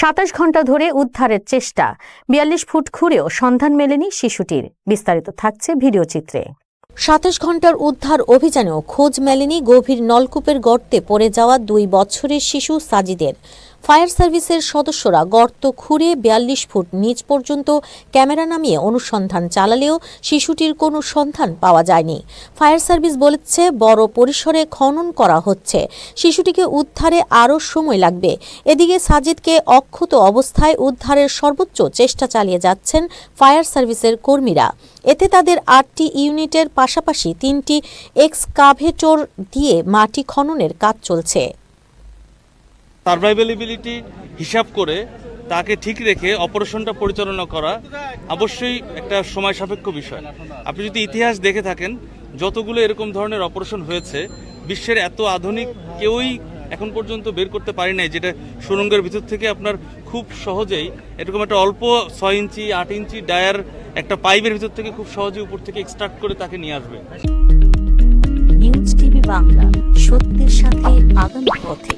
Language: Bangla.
সাতাশ ঘণ্টা ধরে উদ্ধারের চেষ্টা। বিয়াল্লিশ ফুট খুঁড়েও সন্ধান মেলেনি শিশুটির। বিস্তারিত থাকছে ভিডিও চিত্রে। সাতাশ ঘণ্টার উদ্ধার অভিযানেও খোঁজ মেলেনি গভীর নলকূপের গর্তে পড়ে যাওয়া দুই বছরের শিশু সাজিদের। ফায়ার সার্ভিসের সদস্যরা গর্ত খুঁড়ে বিয়াল্লিশ ফুট নিচ পর্যন্ত ক্যামেরা নামিয়ে অনুসন্ধান চালালেও শিশুটির কোনো সন্ধান পাওয়া যায়নি। ফায়ার সার্ভিস বলেছে, বড় পরিসরে খনন করা হচ্ছে। শিশুটিকে উদ্ধারে আরও সময় লাগবে। এদিকে সাজিদকে অক্ষত অবস্থায় উদ্ধারের সর্বোচ্চ চেষ্টা চালিয়ে যাচ্ছেন ফায়ার সার্ভিসের কর্মীরা। এতে তাদের আটটি ইউনিটের পাশাপাশি তিনটি এক্সকাভেটর দিয়ে মাটি খননের কাজ চলছে। সার্ভাইভেলিবিলিটি হিসাব করে তাকে ঠিক রেখে অপারেশনটা পরিচালনা করা অবশ্যই একটা সময় সাপেক্ষ বিষয়। আপনি যদি ইতিহাস দেখে থাকেন, যতগুলো এরকম ধরনের অপারেশন হয়েছে, বিশ্বের এত আধুনিক কেউই এখন পর্যন্ত বের করতে পারি নাই, যেটা সুরঙ্গের ভিতর থেকে আপনার খুব সহজেই এরকম একটা অল্প ছয় ইঞ্চি, আট ইঞ্চি ডায়ার একটা পাইপের ভিতর থেকে খুব সহজে উপর থেকে এক্সট্রাক্ট করে তাকে নিয়ে আসবে। নিউজ টিভি বাংলা, সত্যের সাথে আগামী পথে।